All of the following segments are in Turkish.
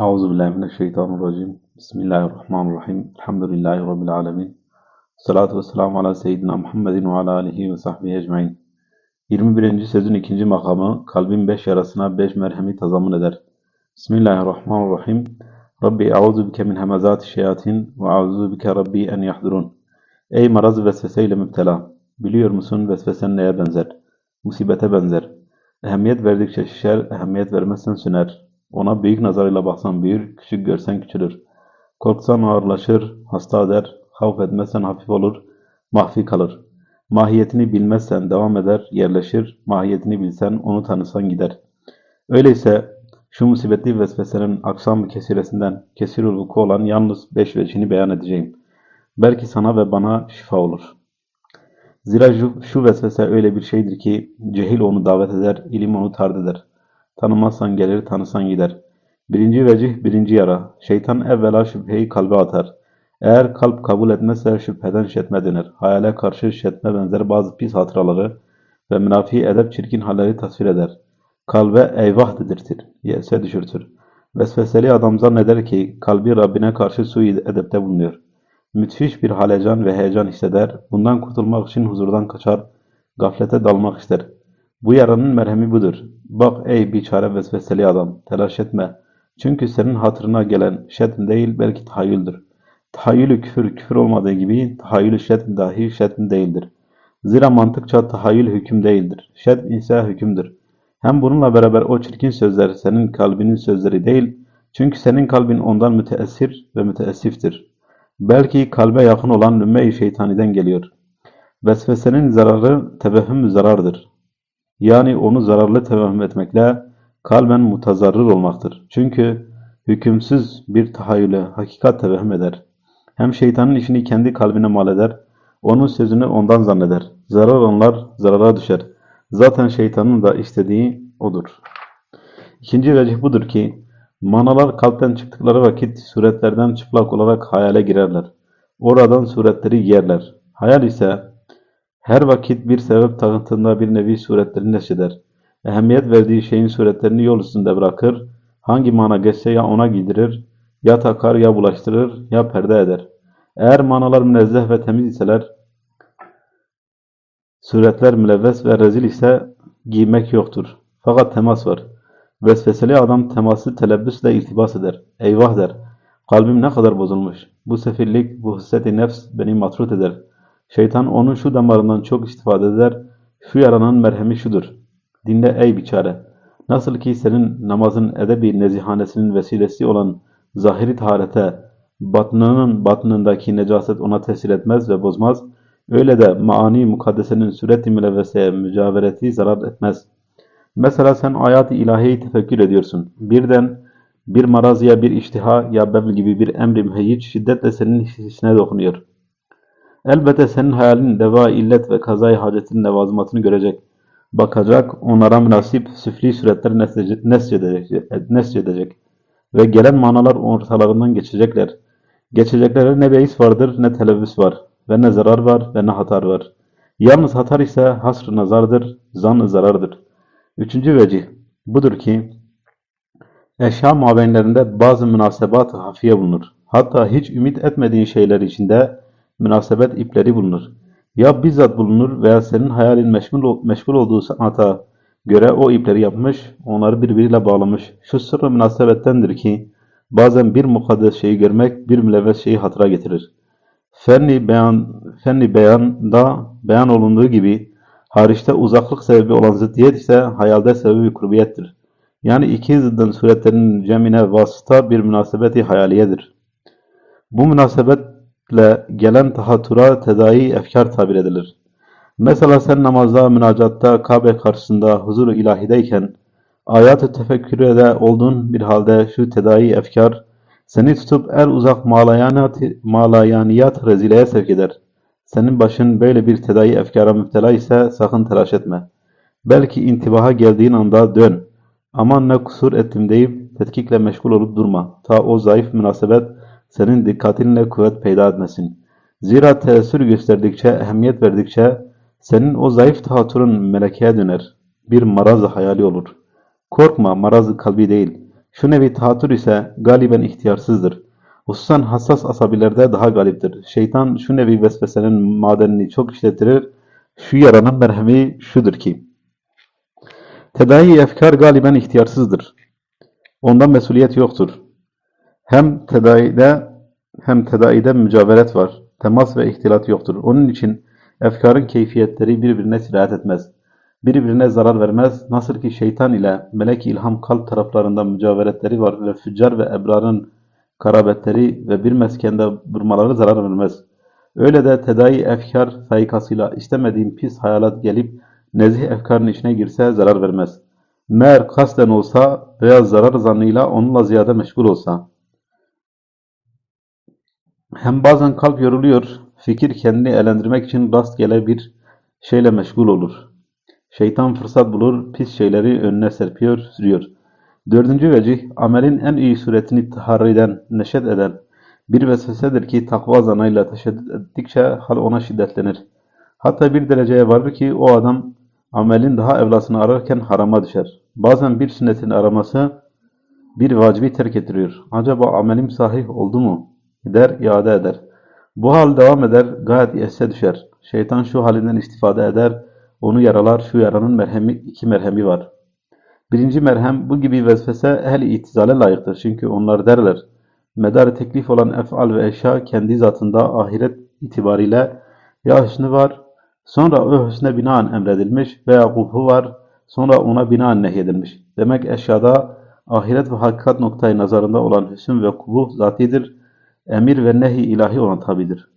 Euzu billahi mineşşeytanirracim. Bismillahirrahmanirrahim. Elhamdülillahi rabbil alamin. Salatu vesselamu ala seyyidina Muhammedin ve ala alihi ve sahbihi ecmaîn. 21. sözün ikinci makamı kalbin beş yarasına beş merhemi tazammün eder. Bismillahirrahmanirrahim. Rabbi euzu bike min hemezati şeyatin ve euzu bike rabbi en yahdurun. Ey maraz vesveseyle müptela. Biliyor musun vesvesen neye benzer? Musibete benzer. Ehemmiyet verdikçe şişer, ehemmiyet vermezsen süner. Ona büyük nazarıyla baksan büyür, küçük görsen küçülür. Korksan ağırlaşır, hasta eder, havf etmezsen hafif olur, mahfi kalır. Mahiyetini bilmezsen devam eder, yerleşir, mahiyetini bilsen, onu tanısan gider. Öyleyse şu musibetli vesvesenin aksam kesiresinden kesir vuku olan yalnız beş vecihini beyan edeceğim. Belki sana ve bana şifa olur. Zira şu vesvese öyle bir şeydir ki cehil onu davet eder, ilim onu tard eder. Tanımazsan gelir, tanısan gider. Birinci vecih, birinci yara. Şeytan evvela şüpheyi kalbe atar. Eğer kalp kabul etmezse şüpheden şetme denir. Hayale karşı şetme benzer bazı pis hatıraları ve münafi edep çirkin halleri tasvir eder. Kalbe eyvah dedirtir, yese düşürtür. Vesveseli adam zanneder ki kalbi Rabbine karşı su edepte bulunuyor. Müthiş bir halecan ve heyecan hisseder. Bundan kurtulmak için huzurdan kaçar, gaflete dalmak ister. Bu yaranın merhemi budur. Bak ey biçare vesveseli adam, telaş etme. Çünkü senin hatırına gelen şetm değil belki tahayyüldür. Tahayyülü küfür, küfür olmadığı gibi tahayyülü şetm dahi şetm değildir. Zira mantıkça tahayyül hüküm değildir. Şetm ise hükümdür. Hem bununla beraber o çirkin sözler senin kalbinin sözleri değil, çünkü senin kalbin ondan müteessir ve müteessiftir. Belki kalbe yakın olan lümme-i şeytaniden geliyor. Vesvesenin zararı tevehhüm zarardır. Yani onu zararlı tevehhüm etmekle kalben mutazarrır olmaktır. Çünkü hükümsüz bir tahayyüle hakikat tevehhüm eder. Hem şeytanın işini kendi kalbine mal eder, onun sözünü ondan zanneder. Zarar onlar zarara düşer. Zaten şeytanın da istediği odur. İkinci vecih budur ki, manalar kalpten çıktıkları vakit suretlerden çıplak olarak hayale girerler. Oradan suretleri yerler. Hayal ise her vakit bir sebep takıntında bir nevi suretlerini neşeder. Ehemmiyet verdiği şeyin suretlerini yol üstünde bırakır. Hangi mana geçse ya ona giydirir, ya takar ya bulaştırır, ya perde eder. Eğer manalar münezzeh ve temiz iseler, suretler mülevves ve rezil ise giymek yoktur. Fakat temas var. Vesveseli adam teması telebbüsle iltibas eder. Eyvah der. Kalbim ne kadar bozulmuş. Bu sefillik, bu hisseti nefs beni matrut eder. Şeytan onun şu damarından çok istifade eder. Şu yaranın merhemi şudur. Dinle ey biçare. Nasıl ki senin namazın edebi nezihanesinin vesilesi olan zahiri taharete, batnının batnındaki necaset ona tesir etmez ve bozmaz, öyle de maani mukaddesenin sureti mülevveseye mücavereti zarar etmez. Mesela sen ayat-ı ilahiyeyi tefekkür ediyorsun. Birden bir maraz ya bir iştiha ya bevl gibi bir emri müheyyic şiddetle senin hissine dokunuyor. Elbette senin hayalin deva, illet ve kazayı hacetin levazımatını görecek. Bakacak, onlara münasip süfli suretler nescedecek. Ve gelen manalar ortalarından geçecekler. Geçeceklere ne beis vardır ne televüs var. Ve ne zarar var ve ne hatar var. Yalnız hatar ise hasr nazardır, zan zarardır. Üçüncü vecih budur ki, eşya mabeynlerinde bazı münasebat-ı hafiye bulunur. Hatta hiç ümit etmediğin şeyler içinde münasebet ipleri bulunur. Ya bizzat bulunur veya senin hayalin meşgul, meşgul olduğu sanata göre o ipleri yapmış, onları birbiriyle bağlamış. Şu sırrı münasebettendir ki, bazen bir mukaddes şeyi görmek bir mülevves şeyi hatıra getirir. Fenni beyan, fenni beyanda beyan olunduğu gibi, hariçte uzaklık sebebi olan ziddiyet ise hayalde sebebi kurbiyettir. Yani iki zıddın suretlerinin cemine vasıta bir münasebeti hayaliyedir. Bu münasebet ile gelen tahatura tedai efkar tabir edilir. Mesela sen namazda, münacatta, Kabe karşısında huzur-u ilahideyken ayat-ı tefekkürede olduğun bir halde şu tedai efkar seni tutup er uzak malayaniyat rezileye sevk eder. Senin başın böyle bir tedai efkara müptela ise sakın telaş etme. Belki intibaha geldiğin anda dön. Aman ne kusur ettim deyip tetkikle meşgul olup durma. Ta o zayıf münasebet senin dikkatinle kuvvet peyda etmesin. Zira teessür gösterdikçe, ehemmiyet verdikçe senin o zayıf tahaturun melekeye döner. Bir maraz hayali olur. Korkma, maraz kalbi değil. Şu nevi tahattür ise galiben ihtiyarsızdır. Hususan hassas asabilerde daha galiptir. Şeytan şu nevi vesvesenin madenini çok işletirir. Şu yaranın merhemi şudur ki, tedavi efkar galiben ihtiyarsızdır. Ondan mesuliyet yoktur. Hem tedaide hem tedaide mücaveret var. Temas ve ihtilat yoktur. Onun için efkarın keyfiyetleri birbirine sirayet etmez. Birbirine zarar vermez. Nasıl ki şeytan ile melek ilham kalp taraflarında mücaveretleri var ve füccar ve ebrarın karabetleri ve bir meskende durmaları zarar vermez. Öyle de tedavi efkar faykasıyla istemediğin pis hayalat gelip nezih efkarın içine girse zarar vermez. Meğer kasten olsa veya zarar zannıyla onunla ziyade meşgul olsa. Hem bazen kalp yoruluyor, fikir kendini eğlendirmek için rastgele bir şeyle meşgul olur. Şeytan fırsat bulur, pis şeyleri önüne serpiyor, sürüyor. Dördüncü vecih, amelin en iyi suretini taharriden, neşet eden bir vesvesedir ki takva zanayla teşeddüt ettikçe hal ona şiddetlenir. Hatta bir dereceye varır ki o adam amelin daha evlasını ararken harama düşer. Bazen bir sünnetin araması bir vacibi terk ettiriyor. Acaba amelim sahih oldu mu? Der, iade eder. Bu hal devam eder, gayet yesse düşer. Şeytan şu halinden istifade eder, onu yaralar, şu yaranın merhemi, iki merhemi var. Birinci merhem, bu gibi vesvese ehli itizale layıktır. Çünkü onlar derler, medar teklif olan ef'al ve eşya kendi zatında ahiret itibariyle ya hüsnü var, sonra o hüsne binaen emredilmiş veya kubhu var, sonra ona binaen nehyedilmiş. Demek eşyada ahiret ve hakikat noktayı nazarında olan hüsn ve kubuh zatidir, emir ve nehi ilahi olan tabidir.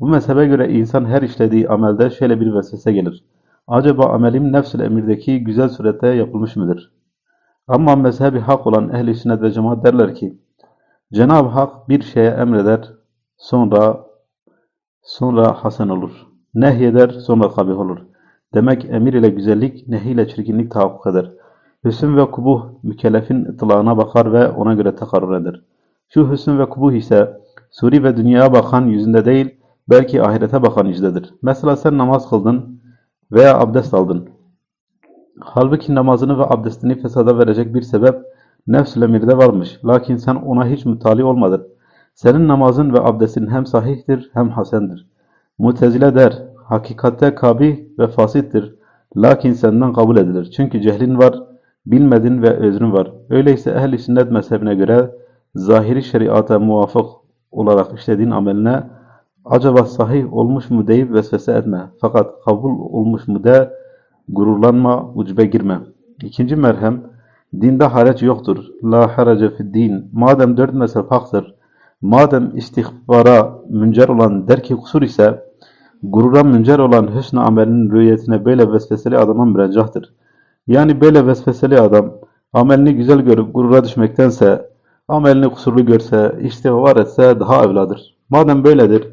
Bu mezhebe göre insan her işlediği amelde şöyle bir vesvese gelir. Acaba amelim nefs-ül emirdeki güzel surette yapılmış mıdır? Ama mezhebi hak olan ehl-i sünnet ve cemaat derler ki, Cenab-ı Hak bir şeye emreder, sonra sonra hasen olur. Nehyeder, sonra kabih olur. Demek emir ile güzellik, nehi ile çirkinlik tahakkuk eder. Hüsn ve kubuh mükellefin ıtlağına bakar ve ona göre tekarrur eder. Şu hüsn ve kubuh ise suri ve dünyaya bakan yüzünde değil, belki ahirete bakan yüzdedir. Mesela sen namaz kıldın veya abdest aldın. Halbuki namazını ve abdestini fesada verecek bir sebep nefs-ül emirde varmış. Lakin sen ona hiç mütali olmadın. Senin namazın ve abdestin hem sahihtir hem hasendir. Mutezile der, hakikatte kabih ve fasittir. Lakin senden kabul edilir. Çünkü cehlin var, bilmedin ve özrün var. Öyleyse ehl-i sünnet mezhebine göre zahiri şeriata muvafık olarak işlediğin ameline acaba sahih olmuş mu deyip vesvese etme. Fakat kabul olmuş mu de gururlanma, ucbe girme. İkinci merhem, dinde haraç yoktur. La harace fid din. Madem dört mezhep haktır, madem istihbara müncer olan derki kusur ise, gurura müncer olan hüsnü amelinin rüyetine böyle vesveseli adama müreccahtır. Yani böyle vesveseli adam, amelini güzel görüp gurura düşmektense, amelini kusurlu görse, istihbar etse daha evladır. Madem böyledir,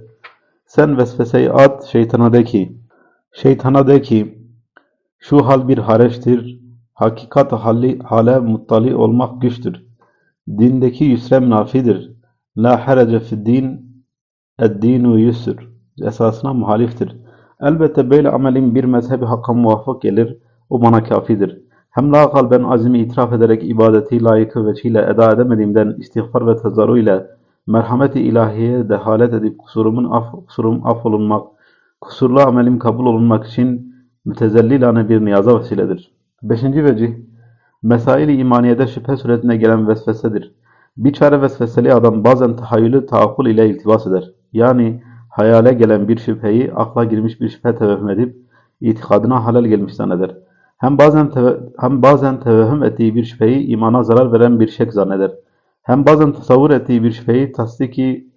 sen vesveseyi at şeytana de ki, şeytana de ki, şu hal bir hareçtir, hakikat hali, hale muttali olmak güçtür. Dindeki yüsre münafidir. La harece fid din, ed-dinu yusr. Esasına muhaliftir. Elbette böyle amelin bir mezhebi hakka muvafık gelir, o bana kafidir. Hem la kalben azimi itiraf ederek ibadeti layıkı veçiyle eda edemediğimden istiğfar ve tezarru ile merhameti ilahiye dehalet edip kusurumun af, kusurum affolunmak, kusurlu amelim kabul olunmak için mütezellilane bir niyaza vesiledir. Beşinci vecih, mesail-i imaniyede şüphe suretine gelen vesvesedir. Bir çare vesveseli adam bazen tahayyülü taakkul ile iltibas eder. Yani hayale gelen bir şüpheyi akla girmiş bir şüphe tevehüm edip itikadına halal gelmiş zanneder. Hem bazen hem bazen tevehüm ettiği bir şüpheyi imana zarar veren bir şek zanneder. Hem bazen tasavvur ettiği bir şüpheyi tasdiki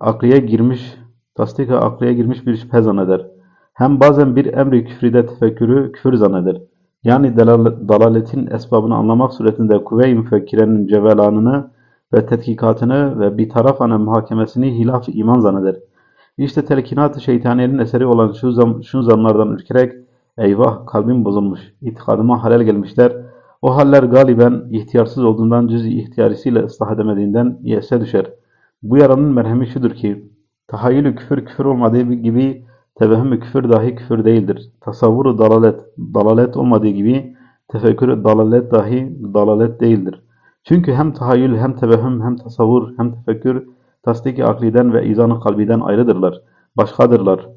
akliye girmiş, tasdiki akliye girmiş bir şüphe zanneder. Hem bazen bir emri küfride tefekkürü küfür zanneder. Yani dalaletin esbabını anlamak suretinde kuvve-i müfekkirenin cevelanını ve tetkikatını ve bir tarafane muhakemesini hilaf iman zanneder. İşte telkinat-ı şeytaniyenin eseri olan şu, zam, şu zamlardan ürkerek eyvah kalbim bozulmuş, itikadıma halel gelmişler. O haller galiben ihtiyarsız olduğundan cüz-i ihtiyarisiyle ıslah edemediğinden yese düşer. Bu yaranın merhemi şudur ki, tahayyülü küfür küfür olmadığı gibi tevehhüm küfür dahi küfür değildir. Tasavvuru dalalet, dalalet olmadığı gibi tefekkürü dalalet dahi dalalet değildir. Çünkü hem tahayyül, hem tevehüm, hem tasavvur, hem tefekkür, tasdik-i akliden ve izan-ı kalbiden ayrıdırlar, başkadırlar.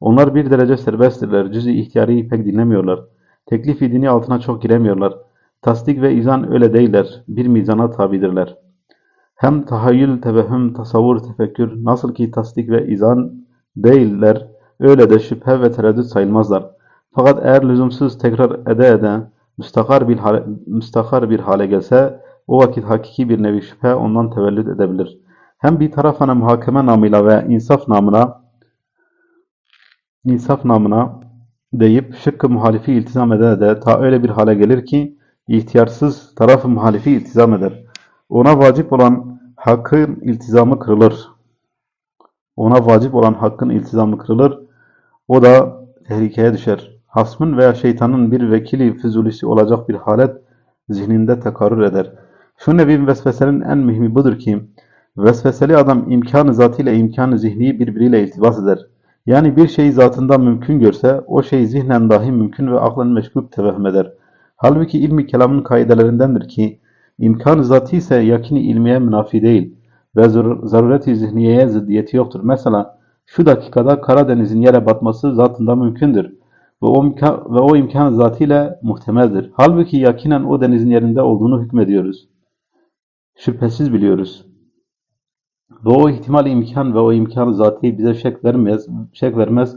Onlar bir derece serbesttirler, cüz-i ihtiyari pek dinlemiyorlar. Teklif-i dini altına çok giremiyorlar. Tasdik ve izan öyle değiller, bir mizana tabidirler. Hem tahayyül, tevehüm, tasavvur, tefekkür, nasıl ki tasdik ve izan değiller, öyle de şüphe ve tereddüt sayılmazlar. Fakat eğer lüzumsuz tekrar ede ede müstakar bir hale, müstakar bir hale gelse, o vakit hakiki bir nevi şüphe ondan tevellüt edebilir. Hem bir tarafına muhakeme namıyla ve insaf namına insaf namına deyip şıkkı muhalifi iltizam ede de ta öyle bir hale gelir ki ihtiyarsız tarafı muhalifi iltizam eder. Ona vacip olan hakkın iltizamı kırılır. Ona vacip olan hakkın iltizamı kırılır. O da tehlikeye düşer. Hasmın veya şeytanın bir vekili füzulisi olacak bir halet zihninde tekarrür eder. Şu nevi vesvesenin en mühimi budur ki, vesveseli adam imkanı zatıyla imkanı zihni birbiriyle iltibas eder. Yani bir şeyi zatından mümkün görse, o şey zihnen dahi mümkün ve aklen meşguk tevehüm eder. Halbuki ilmi kelamın kaidelerindendir ki, imkan-ı zati ise yakini ilmiye münafi değil ve zaruret-i zihniyeye ziddiyeti yoktur. Mesela şu dakikada Karadeniz'in yere batması zatında mümkündür ve o, imkan, ve o imkan zatıyla muhtemeldir. Halbuki yakinen o denizin yerinde olduğunu hükmediyoruz. Şüphesiz biliyoruz. Ve o ihtimal imkan ve o imkan zati bize şek vermez, şek vermez,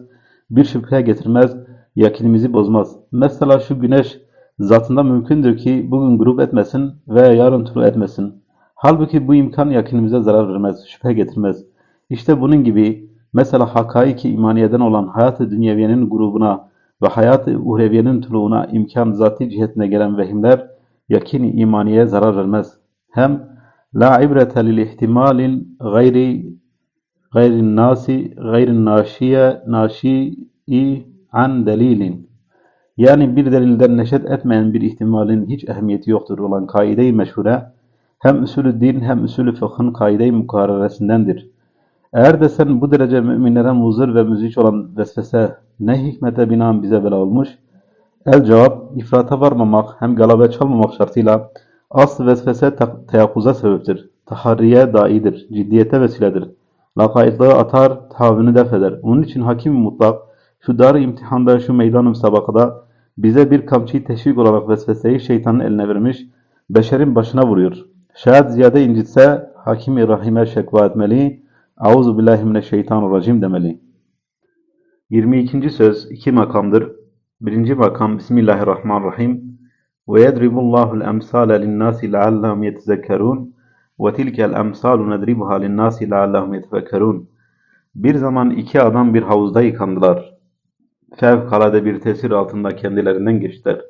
bir şüpheye getirmez, yakinimizi bozmaz. Mesela şu güneş zatında mümkündür ki bugün grup etmesin veya yarın tulu etmesin. Halbuki bu imkan yakinimize zarar vermez, şüphe getirmez. İşte bunun gibi mesela hakaiki imaniyeden olan hayat-ı dünyeviyenin grubuna ve hayat-ı uhreviyenin tuluğuna imkan zati cihetine gelen vehimler yakini imaniye zarar vermez. Hem la ibrete lil ihtimalin gayri gayrin nasi gayrin naşiye naşi'i an delilin yani bir delilden neşet etmeyen bir ihtimalin hiç ehemmiyeti yoktur olan kaide-i meşhure hem usulü din hem usulü fıkhın kaide-i mukarreresindendir. Eğer de sen bu derece müminlere muzır ve müzik olan vesvese ne hikmete binaen bize bela olmuş? El cevap, ifrata varmamak hem galabe çalmamak şartıyla asıl vesvese teyakkuza sebeptir. Taharriye daidir, ciddiyete vesiledir. Lakaytlığı atar, tahavünü def eder. Onun için hakim mutlak, şu dar imtihanda, şu meydan-ı müsabakada bize bir kamçıyı teşvik olarak vesveseyi şeytanın eline vermiş, beşerin başına vuruyor. Şayet ziyade incitse, Hakim-i Rahim'e şekva etmeli, Auzu billahi mineşşeytanirracim demeli. 22. söz iki makamdır. Birinci makam Bismillahirrahmanirrahim. Yedribullahul emsale linnâsi leallahum yetezekkerûn ve tilkel emsalu nedribuha linnâsi leallahum yetefekkerûn. Bir zaman iki adam bir havuzda yıkandılar. Fevkalade bir tesir altında kendilerinden geçtiler.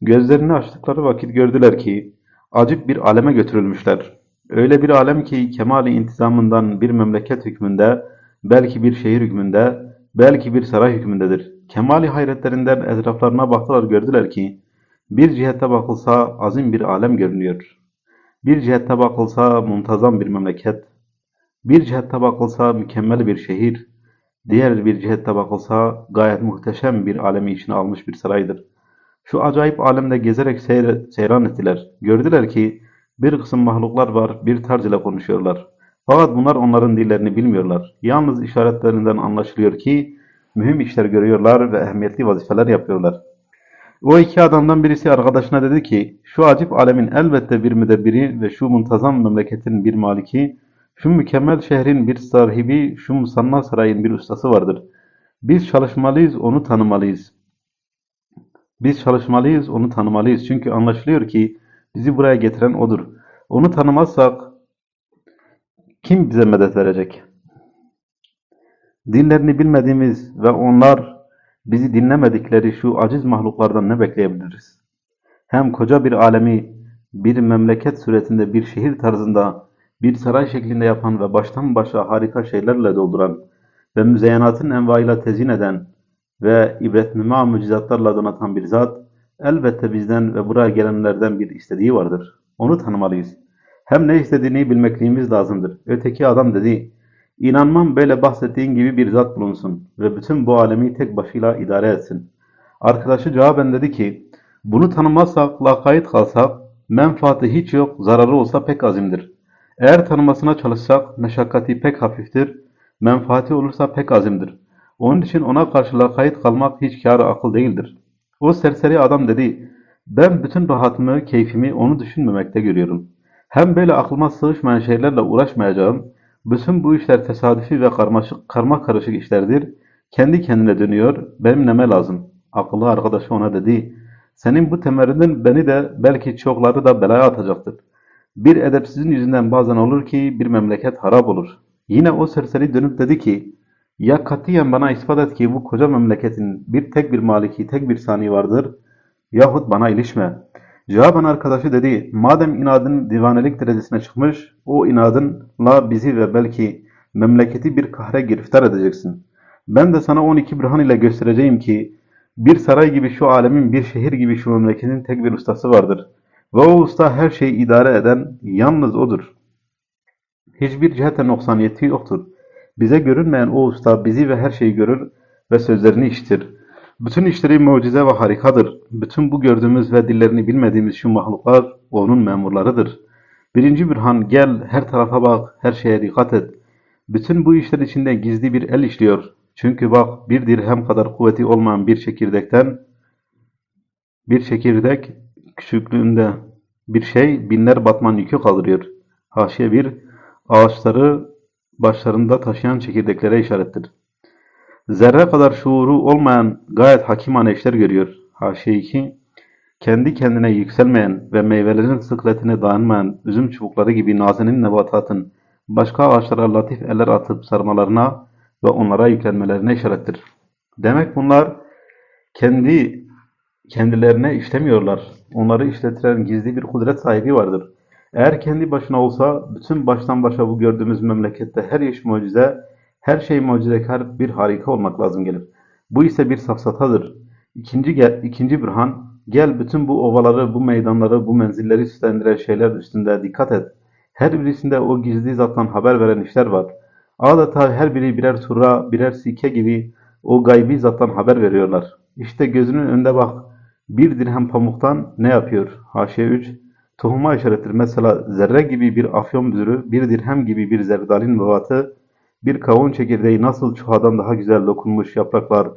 Gözlerini açtıkları vakit gördüler ki acık bir aleme götürülmüşler. Öyle bir alem ki kemali intizamından bir memleket hükmünde, belki bir şehir hükmünde, belki bir saray hükmündedir. Kemali hayretlerinden etraflarına baktılar gördüler ki bir cihette bakılsa azim bir alem görünüyor. Bir cihette bakılsa muntazam bir memleket, bir cihette bakılsa mükemmel bir şehir, diğer bir cihette bakılsa gayet muhteşem bir alemi içine almış bir saraydır. Şu acayip alemde gezerek seyre, seyran ettiler. Gördüler ki bir kısım mahluklar var, bir tarz ile konuşuyorlar. Fakat bunlar onların dillerini bilmiyorlar. Yalnız işaretlerinden anlaşılıyor ki mühim işler görüyorlar ve ehemmiyetli vazifeler yapıyorlar. O iki adamdan birisi arkadaşına dedi ki, şu acip alemin elbette bir müdebbiri ve şu muntazam memleketin bir maliki, şu mükemmel şehrin bir sahibi, şu musanna sarayın bir ustası vardır. Biz çalışmalıyız, onu tanımalıyız. Biz çalışmalıyız, onu tanımalıyız. Çünkü anlaşılıyor ki bizi buraya getiren odur. Onu tanımazsak kim bize medet verecek? Dinlerini bilmediğimiz ve onlar bizi dinlemedikleri şu aciz mahluklardan ne bekleyebiliriz? Hem koca bir alemi bir memleket suretinde bir şehir tarzında bir saray şeklinde yapan ve baştan başa harika şeylerle dolduran ve müzeyyenatın envaiyle tezin eden ve ibretnüma mücizatlarla donatan bir zat elbette bizden ve buraya gelenlerden bir istediği vardır. Onu tanımalıyız. Hem ne istediğini bilmekliğimiz lazımdır. Öteki adam dedi, İnanmam böyle bahsettiğin gibi bir zat bulunsun ve bütün bu alemi tek başıyla idare etsin. Arkadaşı cevaben dedi ki, bunu tanımazsak, lakayt kalsak, Menfaati hiç yok, zararı olsa pek azimdir. Eğer tanımasına çalışsak, meşakkati pek hafiftir, menfaati olursa pek azimdir. Onun için ona karşı lakayt kalmak hiç kâr akıl değildir. O serseri adam dedi, ben bütün rahatımı, keyfimi onu düşünmemekte görüyorum. Hem böyle aklıma sığışmayan şeylerle uğraşmayacağım, bütün bu işler tesadüfi ve karmaşık, karma karışık işlerdir. Kendi kendine dönüyor, benim neme lazım? Akıllı arkadaşı ona dedi, senin bu temerrüdün beni de belki çokları da belaya atacaktır. Bir edepsizin yüzünden bazen olur ki bir memleket harap olur. Yine o serseri dönüp dedi ki, ya katiyen bana ispat et ki bu koca memleketin bir tek bir maliki, tek bir sani vardır, yahut bana ilişme. Cevaben arkadaşı dedi, madem inadın divanelik derecesine çıkmış, o inadınla bizi ve belki memleketi bir kahre giriftar edeceksin. Ben de sana 12 bürhan ile göstereceğim ki, bir saray gibi şu alemin, bir şehir gibi şu memleketin tek bir ustası vardır. Ve o usta her şeyi idare eden yalnız odur. Hiçbir cihete noksaniyeti yoktur. Bize görünmeyen o usta bizi ve her şeyi görür ve sözlerini işitir. Bütün işleri mucize ve harikadır. Bütün bu gördüğümüz ve dillerini bilmediğimiz şu mahluklar onun memurlarıdır. Birinci Bürhan gel her tarafa bak, her şeye dikkat et. Bütün bu işler içinde gizli bir el işliyor. Çünkü bak bir dirhem kadar kuvveti olmayan bir çekirdekten bir çekirdek küçüklüğünde bir şey binler batman yükü kaldırıyor. Haşiye bir ağaçları başlarında taşıyan çekirdeklere işarettir. Zerre kadar şuuru olmayan gayet hakimane işler görüyor. Haşiye 2 kendi kendine yükselmeyen ve meyvelerin sıkletine dayanmayan üzüm çubukları gibi nazenin nebatatın başka ağaçlara latif eller atıp sarmalarına ve onlara yüklenmelerine işarettir. Demek bunlar kendi kendilerine işlemiyorlar. Onları işletilen gizli bir kudret sahibi vardır. Eğer kendi başına olsa bütün baştan başa bu gördüğümüz memlekette her iş mucize, her şey mucizekar bir harika olmak lazım gelir. Bu ise bir safsatadır. İkinci, gel, ikinci bürhan, gel bütün bu ovaları, bu meydanları, bu menzilleri süslendiren şeyler üstünde dikkat et. Her birisinde o gizli zattan haber veren işler var. Adeta her biri birer tura, birer sike gibi o gaybi zattan haber veriyorlar. İşte gözünün önünde bak. Bir dirhem pamuktan ne yapıyor? Haşiye 3. Tohuma işarettir. Mesela zerre gibi bir afyon büzürü, bir dirhem gibi bir zerdalin mevatı, bir kavun çekirdeği nasıl çuhadan daha güzel dokunmuş yapraklar,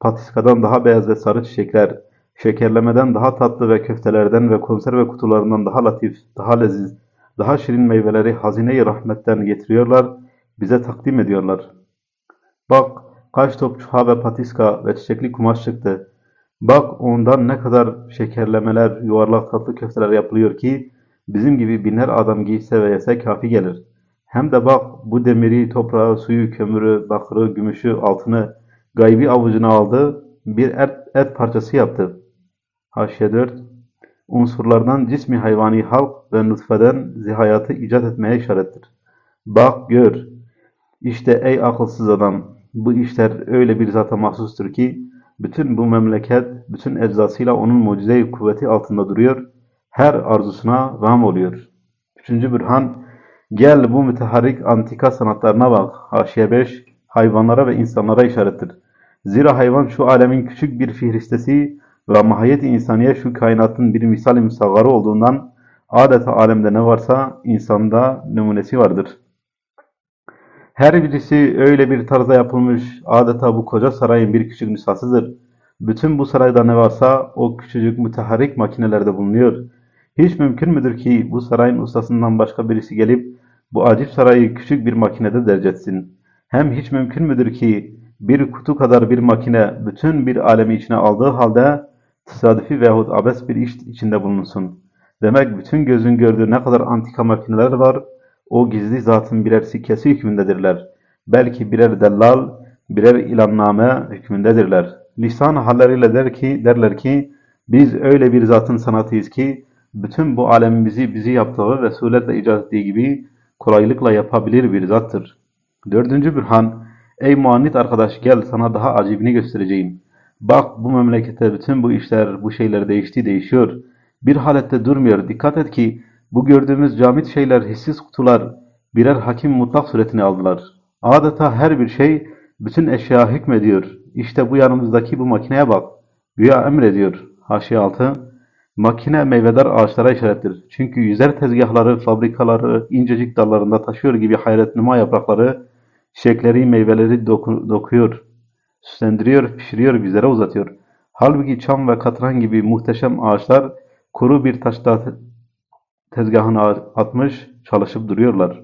patiskadan daha beyaz ve sarı çiçekler, şekerlemeden daha tatlı ve köftelerden ve konserve kutularından daha latif, daha leziz, daha şirin meyveleri hazine-i rahmetten getiriyorlar, bize takdim ediyorlar. Bak, kaç top çuha ve patiska ve çiçekli kumaş çıktı. Bak ondan ne kadar şekerlemeler, yuvarlak tatlı köfteler yapılıyor ki bizim gibi binler adam giyse ve yese kafi gelir. Hem de bak bu demiri, toprağı, suyu, kömürü, bakırı, gümüşü, altını gaybi avucuna aldı, bir et, et parçası yaptı. Haşiye 4 Unsurlardan cismi hayvani halk ve nutfeden zihayatı icat etmeye işarettir. Bak gör, işte ey akılsız adam, bu işler öyle bir zata mahsustur ki, bütün bu memleket, bütün eczasıyla onun mucize kuvveti altında duruyor, her arzusuna ram oluyor. Üçüncü Bürhan, gel bu müteharrik antika sanatlarına bak. Haşiye 5, hayvanlara ve insanlara işarettir. Zira hayvan şu alemin küçük bir fihristesi ve mahiyet-i insaniye şu kainatın bir misal-i musaggarı olduğundan adeta alemde ne varsa insanda numunesi vardır. Her birisi öyle bir tarzda yapılmış, adeta bu koca sarayın bir küçük nüshasıdır. Bütün bu sarayda ne varsa o küçücük müteharrik makinelerde bulunuyor. Hiç mümkün müdür ki bu sarayın ustasından başka birisi gelip bu acip sarayı küçük bir makinede derc etsin? Hem hiç mümkün müdür ki bir kutu kadar bir makine bütün bir alemi içine aldığı halde tesadüfi veyahut abes bir iş içinde bulunsun? Demek bütün gözün gördüğü ne kadar antika makineler var, o gizli zatın birer sikkesi hükmündedirler. Belki birer dellal, birer ilanname hükmündedirler. Lisan halleriyle der ki, derler ki, biz öyle bir zatın sanatıyız ki, bütün bu alemimizi bizi yaptığı ve suretle icat ettiği gibi kolaylıkla yapabilir bir zattır. Dördüncü bürhan, ey muannit arkadaş gel sana daha acibini göstereceğim. Bak bu memlekette bütün bu işler, bu şeyler değişti, değişiyor. Bir halette durmuyor. Dikkat et ki bu gördüğümüz camit şeyler, hissiz kutular birer hakim mutlak suretini aldılar. Adeta her bir şey bütün eşya hükmediyor. İşte bu yanımızdaki bu makineye bak. Güya emrediyor. Haşiye 6. Makine meyvedar ağaçlara işarettir. Çünkü yüzer tezgahları, fabrikaları incecik dallarında taşıyor gibi hayretnuma yaprakları, çiçekleri, meyveleri doku- dokuyor, süslendiriyor, pişiriyor, bizlere uzatıyor. Halbuki çam ve katran gibi muhteşem ağaçlar kuru bir taşta te- tezgahına atmış, çalışıp duruyorlar.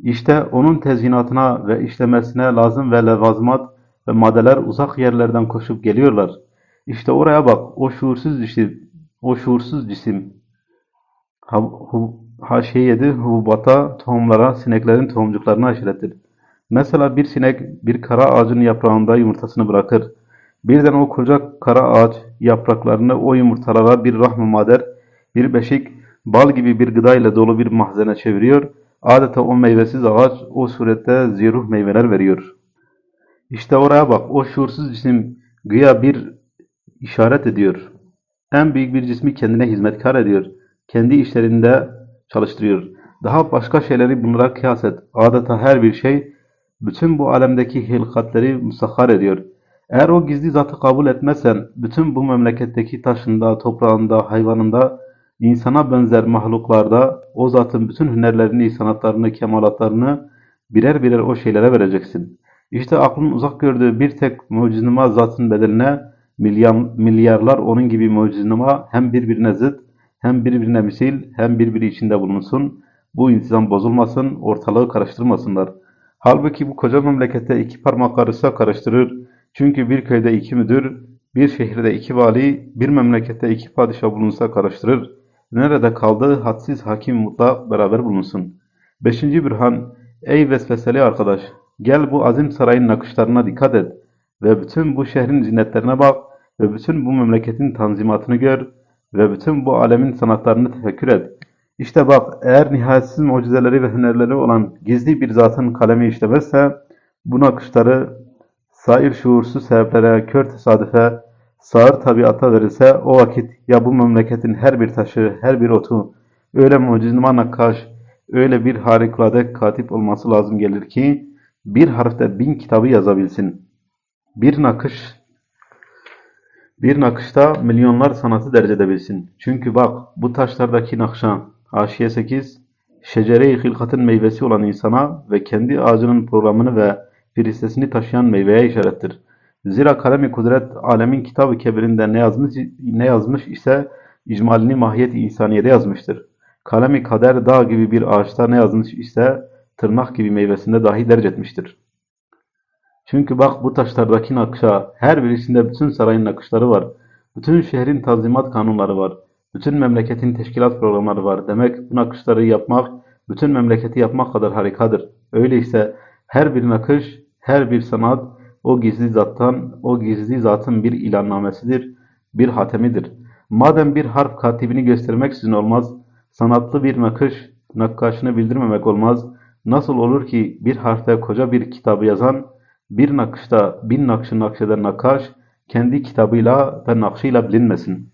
İşte onun tezyinatına ve işlemesine lazım ve levazımat ve maddeler uzak yerlerden koşup geliyorlar. İşte oraya bak, o şuursuz cisim, o şuursuz cisim, haşiyedi hububata, tohumlara, sineklerin tohumcuklarına işarettir. Mesela bir sinek bir kara ağacın yaprağında yumurtasını bırakır. Birden o koca kara ağaç yapraklarını o yumurtalara bir rahm mader, bir beşik, bal gibi bir gıda ile dolu bir mahzene çeviriyor. Adeta o meyvesiz ağaç o surette ziruh meyveler veriyor. İşte oraya bak, o şuursuz cisim güya bir işaret ediyor. En büyük bir cismi kendine hizmetkar ediyor. Kendi işlerinde çalıştırıyor. Daha başka şeyleri bunlara kıyas et. Adeta her bir şey bütün bu alemdeki hilkatleri musahhar ediyor. Eğer o gizli zatı kabul etmezsen, bütün bu memleketteki taşında, toprağında, hayvanında, insana benzer mahluklarda o zatın bütün hünerlerini, sanatlarını, kemalatlarını birer birer o şeylere vereceksin. İşte aklın uzak gördüğü bir tek muciznuma zatın bedeline milyar, milyarlar onun gibi muciznuma hem birbirine zıt, hem birbirine misil, hem birbiri içinde bulunsun. Bu intizam bozulmasın, ortalığı karıştırmasınlar. Halbuki bu koca memlekette iki parmak karışsa karıştırır. Çünkü bir köyde iki müdür, bir şehirde iki vali, bir memlekette iki padişah bulunsa karıştırır. Nerede kaldı hadsiz hakim mutlak beraber bulunsun. Beşinci bürhan, ey vesveseli arkadaş, gel bu azim sarayın nakışlarına dikkat et ve bütün bu şehrin zinetlerine bak ve bütün bu memleketin tanzimatını gör ve bütün bu alemin sanatlarını tefekkür et. İşte bak, eğer nihayetsiz mucizeleri ve hünerleri olan gizli bir zatın kalemi işlemezse, bu nakışları sair şuursuz sebeplere, kör tesadüfe, sağır tabiata verilse, o vakit ya bu memleketin her bir taşı, her bir otu, öyle mucizman nakkaş, öyle bir harikulade katip olması lazım gelir ki, bir harfte bin kitabı yazabilsin. Bir nakış bir nakışta milyonlar sanatı derc edebilsin. Çünkü bak bu taşlardaki nakşa Haşiye 8 Şecere-i hilkatın meyvesi olan insana ve kendi ağacının programını ve firistesini taşıyan meyveye işarettir. Zira kalem-i kudret alemin kitabı kebirinde ne yazmış, ne yazmış ise icmalini mahiyet-i insaniyede yazmıştır. Kalem-i kader dağ gibi bir ağaçta ne yazmış ise tırnak gibi meyvesinde dahi derc etmiştir. Çünkü bak bu taşlardaki nakşa, her birisinde bütün sarayın nakışları var. Bütün şehrin tanzimat kanunları var. Bütün memleketin teşkilat programları var. Demek bu nakışları yapmak, bütün memleketi yapmak kadar harikadır. Öyleyse her bir nakış, her bir sanat o gizli zattan, o gizli zatın bir ilannamesidir, bir hatemidir. Madem bir harf katibini göstermek sizin olmaz, sanatlı bir nakış, nakkaşını bildirmemek olmaz, nasıl olur ki bir harfte koca bir kitabı yazan, bir nakışta bin nakşı nakşeden nakkaş, kendi kitabıyla ve nakşıyla bilinmesin.